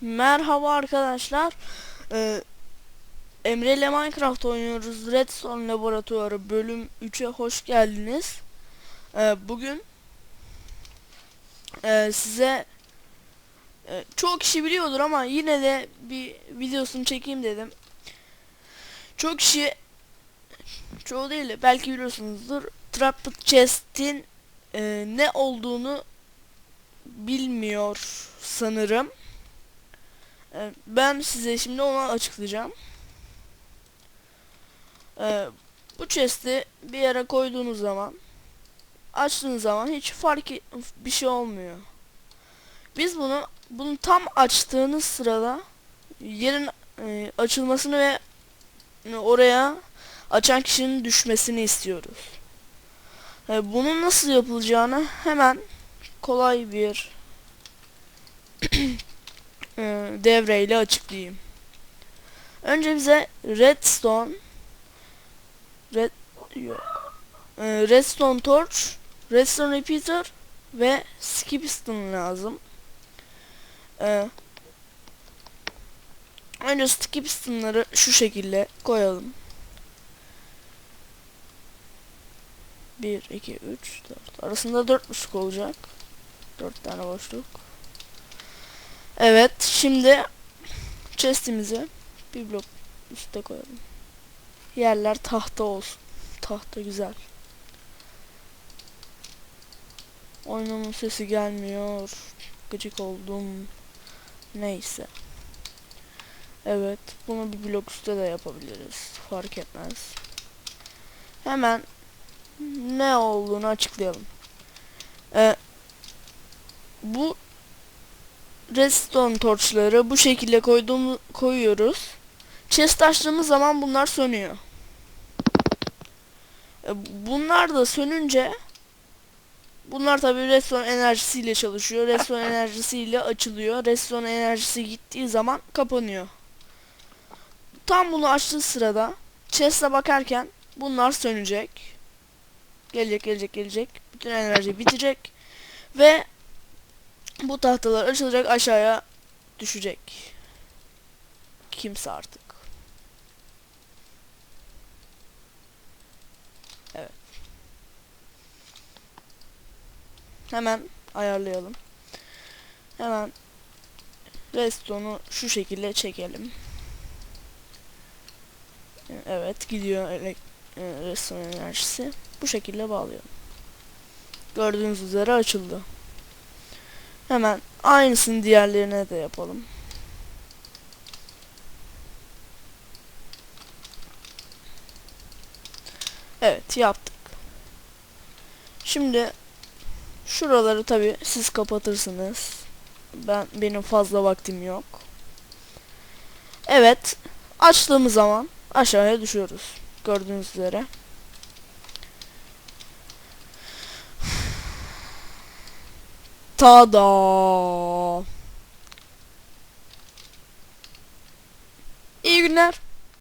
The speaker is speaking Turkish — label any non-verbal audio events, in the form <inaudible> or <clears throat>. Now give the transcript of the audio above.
Merhaba arkadaşlar. Ee, Emre ile Minecraft oynuyoruz. Redstone Laboratuvarı bölüm 3'e hoş geldiniz. Ee, bugün e, size e, çoğu kişi biliyordur ama yine de bir videosunu çekeyim dedim. Çok kişi çoğu değil de belki biliyorsunuzdur. Trapped Chest'in e, ne olduğunu bilmiyor sanırım. Ee, Ben size şimdi onu açıklayacağım. Ee, Bu chest'i bir yere koyduğunuz zaman açtığınız zaman hiç fark bir şey olmuyor. Biz bunu bunu tam açtığınız sırada yerin e, açılmasını ve e, oraya açan kişinin düşmesini istiyoruz. E, bunun nasıl yapılacağını hemen kolay bir <clears throat> e, devreyle açıklayayım. Önce bize redstone red yok. E, redstone torch, redstone repeater ve skippiston lazım. E, önce skippistonları şu şekilde koyalım. 1, 2, 3, 4. Arasında 4 buçuk olacak. 4 tane boşluk. Evet şimdi chestimizi bir blok üstte koyalım. Yerler tahta olsun. Tahta güzel. Oyunun sesi gelmiyor. Gıcık oldum. Neyse. Evet bunu bir blok üstte de yapabiliriz. Fark etmez. Hemen ne olduğunu açıklayalım. Ee, bu redstone torçları bu şekilde koyduğum koyuyoruz. Chest açtığımız zaman bunlar sönüyor. E, Bunlar da sönünce bunlar tabii redstone enerjisiyle çalışıyor. Redstone enerjisiyle açılıyor. Redstone enerjisi gittiği zaman kapanıyor. Tam bunu açtığı sırada chest'e bakarken bunlar sönecek. Gelecek gelecek gelecek. Bütün enerji bitecek. Ve bu tahtalar açılacak aşağıya düşecek. Kimse artık. Evet. Hemen ayarlayalım. Hemen redstone'u şu şekilde çekelim. Evet gidiyor e, redstone enerjisi. Bu şekilde bağlayalım. Gördüğünüz üzere açıldı. Hemen aynısını diğerlerine de yapalım. Evet yaptık. Şimdi şuraları tabi siz kapatırsınız. Ben benim fazla vaktim yok. Evet açtığımız zaman aşağıya düşüyoruz. Gördüğünüz üzere. Tada! İyi günler.